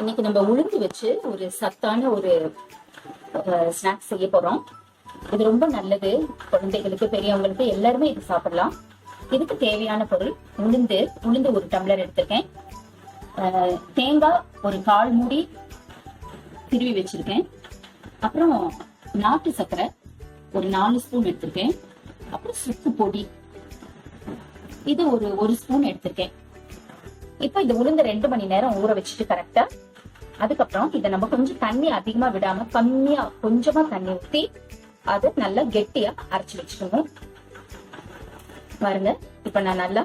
இன்னைக்கு நம்ம உளுந்து வச்சு ஒரு சத்தான ஒரு ஸ்நாக்ஸ் செய்ய போறோம். இது ரொம்ப நல்லது. குழந்தைகளுக்கு பெரியவங்களுக்கு எல்லாருமே இது சாப்பிடலாம். இதுக்கு தேவையான பொருள் உளுந்து. உளுந்து ஒரு டம்ளர் எடுத்திருக்கேன். தேங்காய் ஒரு கால் மூடி திருவி வச்சிருக்கேன். அப்புறம் நாட்டு சர்க்கரை ஒரு நாலு ஸ்பூன் எடுத்திருக்கேன். அப்புறம் சுக்கு பொடி. இது ஒரு ஒரு ஸ்பூன் எடுத்திருக்கேன். இப்ப இந்த உளுந்து ரெண்டு மணி நேரம் ஊற வச்சுட்டு கரெக்டா அதுக்கப்புறம் இதை நம்ம கொஞ்சம் தண்ணி அதிகமா விடாம கம்மியா கொஞ்சமா தண்ணி ஊத்தி அது நல்லா கெட்டியா அரைச்சு வச்சுக்கணும் பாருங்க இப்ப நான் நல்லா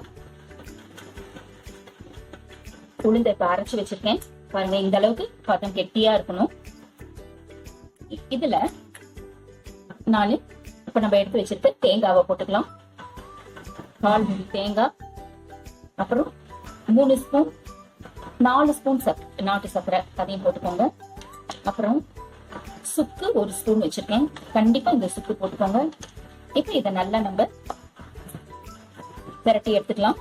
உளுந்த இப்ப அரைச்சு வச்சிருக்கேன். பாருங்க இந்த அளவுக்கு பதம் கெட்டியா இருக்கணும். இதுல நாலு இப்ப நம்ம எடுத்து வச்சிருக்க தேங்காவை போட்டுக்கலாம். கால் தேங்காய் அப்புறம் மூணு ஸ்பூன் நாலு ஸ்பூன் சக் நாட்டு சர்க்கரை அதையும் போட்டுக்கோங்க. அப்புறம் சுக்கு ஒரு ஸ்பூன் வச்சிருக்கேன். கண்டிப்பா இந்த சுக்கு போட்டுக்கோங்க. இப்போ இதை நல்லா நம்ம பெரட்டி எடுத்துக்கலாம்.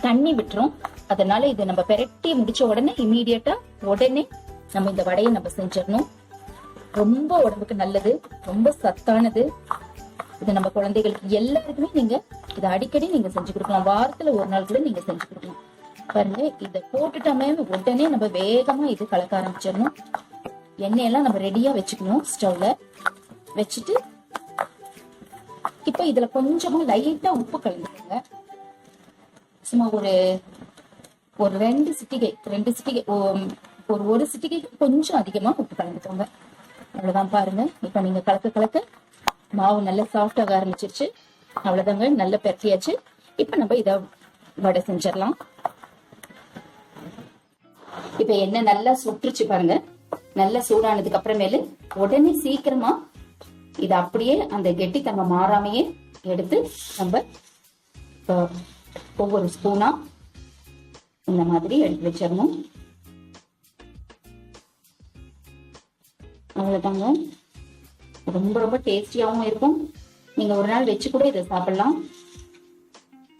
தண்ணி விட்டுரும். அதனால இது நம்ம பெரட்டி முடிச்ச உடனே இமீடியட்டா உடனே நம்ம இந்த வடையை நம்ம செஞ்சிடணும். ரொம்ப உடம்புக்கு நல்லது ரொம்ப சத்தானது. இது நம்ம குழந்தைகளுக்கு எல்லாருக்குமே நீங்க இதை அடிக்கடி நீங்க செஞ்சு கொடுக்கலாம். வாரத்துல ஒரு நாள் கூட நீங்க செஞ்சு கொடுக்கலாம். பாருங்க இதை போட்டுட்டோமே உடனே நம்ம வேகமா இது கலக்க ஆரம்பிச்சிடணும். எண்ணெயெல்லாம் நம்ம ரெடியா வச்சுக்கணும் ஸ்டவ்ல வச்சுட்டு இப்ப இதுல கொஞ்சமா லைட்டா உப்பு கலந்துக்கோங்க. சும்மா ஒரு ஒரு ரெண்டு சிட்டிகை ரெண்டு சிட்டிகை ஓ- ஒரு ஒரு சிட்டிகைக்கு கொஞ்சம் அதிகமா உப்பு கலந்துக்கோங்க. அவ்வளவுதான் பாருங்க. இப்ப நீங்க கலக்க கலக்க மாவு நல்லா சாஃப்டாக ஆரம்பிச்சிருச்சு. அவ்வளவுதாங்க நல்லா பெரட்டியாச்சு இப்ப நம்ம இத வடை செஞ்சிடலாம். இப்ப எண்ணெய் நல்லா சுட்டுருச்சு பாருங்க. நல்லா சூடானதுக்கு அப்புறமேலு உடனே சீக்கிரமா இத அப்படியே அந்த கெட்டி தங்க மாறாமையே எடுத்து நம்ம ஒவ்வொரு ஸ்பூனா இந்த மாதிரி எடுத்து வச்சிடணும். அவ்வளவுதாங்க. ரொம்ப ரொம்ப டேஸ்டியாவும் இருக்கும். நீங்க ஒரு நாள் வச்சு கூட இதை சாப்பிடலாம்.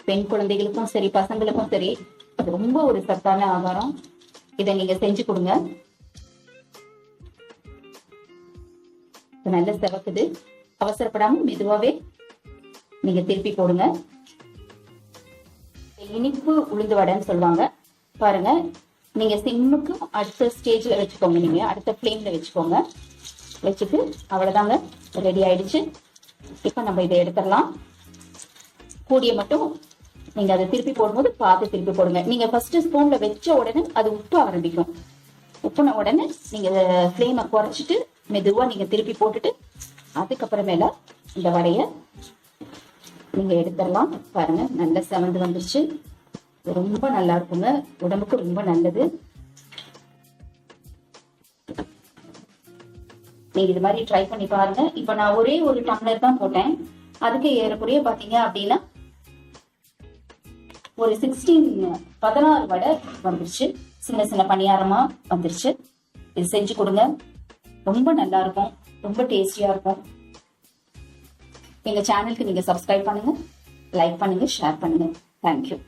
பெண் குழந்தைகளுக்கும் சரி பசங்களுக்கும் சரி ரொம்ப ஒரு சத்தான ஆகாரம். இதை நீங்க செஞ்சு கொடுங்க. இது நல்ல செவக்குது. அவசரப்படாம மெதுவாவே நீங்க திருப்பி போடுங்க. இனிப்பு உளுந்து வடைன்னு சொல்லுவாங்க. பாருங்க. நீங்க சிம்முக்கு அடுத்த ஸ்டேஜ்ல வச்சுக்கோங்க நீங்க. அடுத்த ஃப்ளேம்ல வச்சுக்கோங்க. வச்சுட்டு அவ்வளவுதாங்க. ரெடி ஆயிடுச்சு. இப்ப நம்ம இதை எடுத்துடலாம். கூடிய மட்டும் நீங்க அதை திருப்பி போடும்போது பார்த்து திருப்பி போடுங்க. நீங்க ஃபர்ஸ்ட் ஸ்பூன்ல வச்ச உடனே அது உப்பு ஆரம்பிக்கும். உப்புன உடனே நீங்க ஃப்ளேமை குறைச்சிட்டு மெதுவா நீங்க திருப்பி போட்டுட்டு அதுக்கப்புறமேல இந்த வடைய நீங்க எடுத்துடலாம். பாருங்க நல்ல செவந்து வந்துருச்சு. ரொம்ப நல்லா இருக்குங்க. உடம்புக்கு ரொம்ப நல்லது. நீங்க இது மாதிரி ட்ரை பண்ணி பாருங்க. இப்ப நான் ஒரே ஒரு டம்ளர் தான் போட்டேன். அதுக்கு ஏறக்குறைய பாத்தீங்க அப்படின்னா ஒரு சிக்ஸ்டீன் பதினாறு வடை வந்துருச்சு. சின்ன சின்ன பணியாரமா வந்துருச்சு. இது செஞ்சு கொடுங்க. ரொம்ப நல்லா இருக்கும். ரொம்ப டேஸ்டியா இருக்கும். எங்க சேனலுக்கு நீங்க சப்ஸ்கிரைப் பண்ணுங்க. லைக் பண்ணுங்க ஷேர் பண்ணுங்க. தேங்க்யூ